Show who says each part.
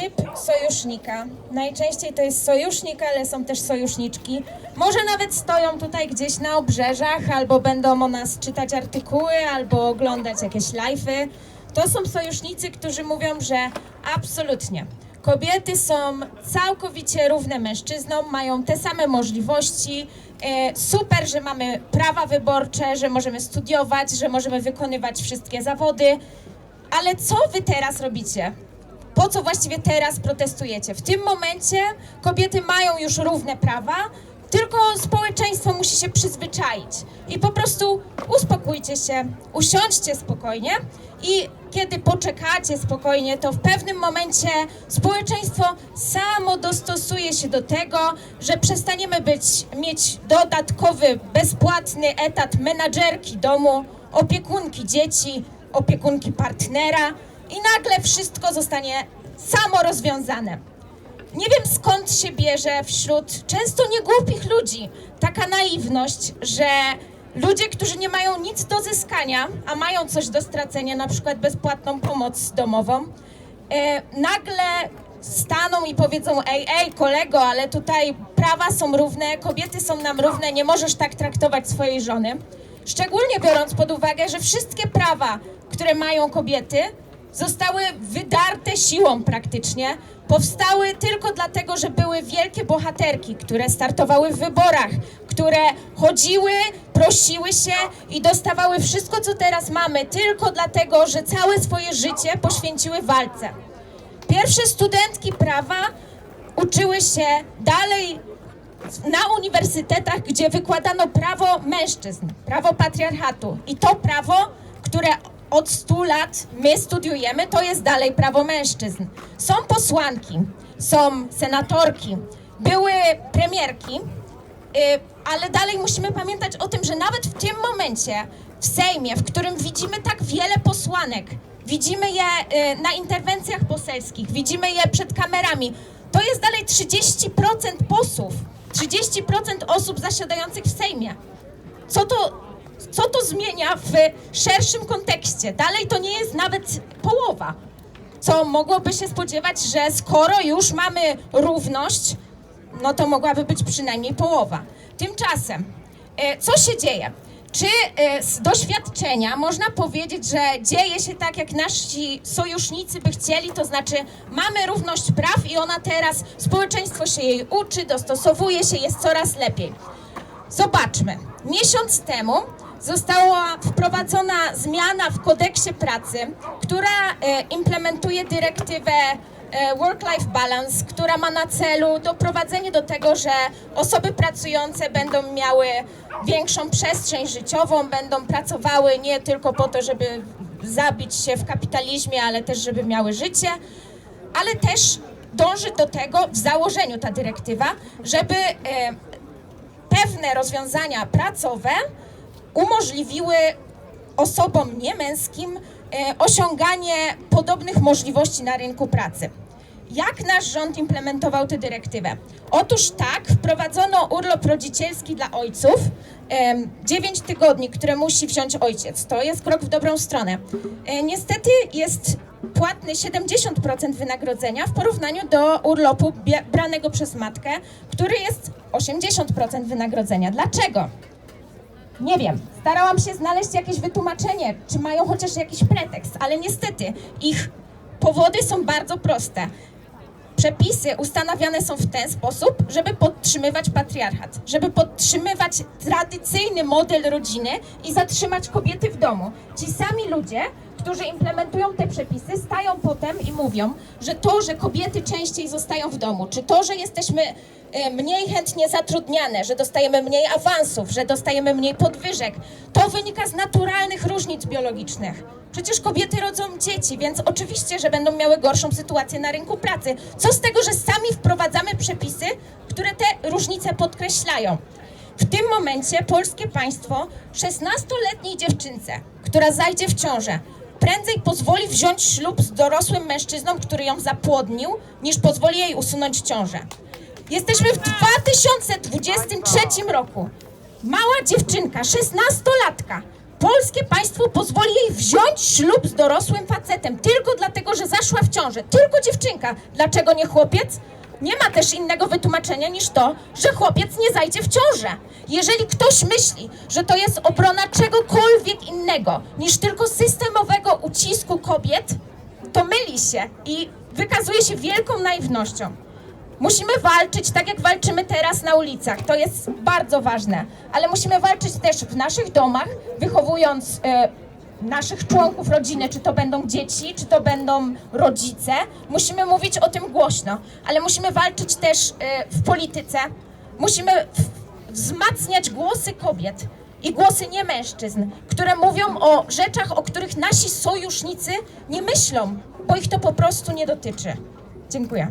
Speaker 1: typ sojusznika. Najczęściej to jest sojusznik, ale są też sojuszniczki. Może nawet stoją tutaj gdzieś na obrzeżach, albo będą o nas czytać artykuły, albo oglądać jakieś live'y. To są sojusznicy, którzy mówią, że absolutnie. Kobiety są całkowicie równe mężczyznom, mają te same możliwości. E, super, że mamy prawa wyborcze, że możemy studiować, że możemy wykonywać wszystkie zawody. Ale co wy teraz robicie? Po co właściwie teraz protestujecie? W tym momencie kobiety mają już równe prawa, tylko społeczeństwo musi się przyzwyczaić. I po prostu uspokójcie się, usiądźcie spokojnie i kiedy poczekacie spokojnie, to w pewnym momencie społeczeństwo samo dostosuje się do tego, że przestaniemy być, mieć dodatkowy, bezpłatny etat menadżerki domu, opiekunki dzieci, opiekunki partnera i nagle wszystko zostanie samo rozwiązane. Nie wiem skąd się bierze wśród często niegłupich ludzi taka naiwność, że ludzie, którzy nie mają nic do zyskania, a mają coś do stracenia, na przykład bezpłatną pomoc domową, e, nagle staną i powiedzą: Ej, ej, kolego, ale tutaj prawa są równe, kobiety są nam równe, nie możesz tak traktować swojej żony. Szczególnie biorąc pod uwagę, że wszystkie prawa, które mają kobiety, zostały wydarte siłą praktycznie. Powstały tylko dlatego, że były wielkie bohaterki, które startowały w wyborach, które chodziły, prosiły się i dostawały wszystko, co teraz mamy, tylko dlatego, że całe swoje życie poświęciły walce. Pierwsze studentki prawa uczyły się dalej na uniwersytetach, gdzie wykładano prawo mężczyzn, prawo patriarchatu. I to prawo, które od 100 lat my studiujemy, to jest dalej prawo mężczyzn. Są posłanki, są senatorki, były premierki, y, ale dalej musimy pamiętać o tym, że nawet w tym momencie w Sejmie, w którym widzimy tak wiele posłanek, widzimy je y, na interwencjach poselskich, widzimy je przed kamerami, to jest dalej 30% posłów, 30% osób zasiadających w Sejmie. Co to, co to zmienia w szerszym kontekście? Dalej to nie jest nawet połowa. Co mogłoby się spodziewać, że skoro już mamy równość, no to mogłaby być przynajmniej połowa. Tymczasem, e, co się dzieje? Czy e, z doświadczenia można powiedzieć, że dzieje się tak, jak nasi sojusznicy by chcieli, to znaczy mamy równość praw i ona teraz, społeczeństwo się jej uczy, dostosowuje się, jest coraz lepiej. Zobaczmy. Miesiąc temu została wprowadzona zmiana w kodeksie pracy, która e, implementuje dyrektywę e, Work-Life Balance, która ma na celu doprowadzenie do tego, że osoby pracujące będą miały większą przestrzeń życiową, będą pracowały nie tylko po to, żeby zabić się w kapitalizmie, ale też, żeby miały życie, ale też dąży do tego w założeniu ta dyrektywa, żeby e, pewne rozwiązania pracowe umożliwiły osobom niemęskim e, osiąganie podobnych możliwości na rynku pracy. Jak nasz rząd implementował tę dyrektywę? Otóż tak, wprowadzono urlop rodzicielski dla ojców, 9 tygodni, które musi wziąć ojciec. To jest krok w dobrą stronę. E, Niestety jest płatny 70% wynagrodzenia w porównaniu do urlopu branego przez matkę, który jest 80% wynagrodzenia. Dlaczego? Nie wiem. Starałam się znaleźć jakieś wytłumaczenie, czy mają chociaż jakiś pretekst, ale niestety ich powody są bardzo proste. Przepisy ustanawiane są w ten sposób, żeby podtrzymywać patriarchat, żeby podtrzymywać tradycyjny model rodziny i zatrzymać kobiety w domu. Ci sami ludzie, którzy implementują te przepisy, stają potem i mówią, że to, że kobiety częściej zostają w domu, czy to, że jesteśmy e, mniej chętnie zatrudniane, że dostajemy mniej awansów, że dostajemy mniej podwyżek, to wynika z naturalnych różnic biologicznych. Przecież kobiety rodzą dzieci, więc oczywiście, że będą miały gorszą sytuację na rynku pracy. Co z tego, że sami wprowadzamy przepisy, które te różnice podkreślają? W tym momencie polskie państwo 16-letniej dziewczynce, która zajdzie w ciążę, prędzej pozwoli wziąć ślub z dorosłym mężczyzną, który ją zapłodnił, niż pozwoli jej usunąć ciążę. Jesteśmy w 2023 roku. Mała dziewczynka, 16-latka, polskie państwo pozwoli jej wziąć ślub z dorosłym facetem tylko dlatego, że zaszła w ciążę. Tylko dziewczynka. Dlaczego nie chłopiec? Nie ma też innego wytłumaczenia niż to, że chłopiec nie zajdzie w ciążę. Jeżeli ktoś myśli, że to jest obrona czegokolwiek innego niż tylko systemowego ucisku kobiet, to myli się i wykazuje się wielką naiwnością. Musimy walczyć tak, jak walczymy teraz na ulicach. To jest bardzo ważne. Ale musimy walczyć też w naszych domach, wychowując e, naszych członków rodziny, czy to będą dzieci, czy to będą rodzice. Musimy mówić o tym głośno, ale musimy walczyć też e, w polityce. Musimy wzmacniać głosy kobiet i głosy nie mężczyzn, które mówią o rzeczach, o których nasi sojusznicy nie myślą, bo ich to po prostu nie dotyczy. Dziękuję.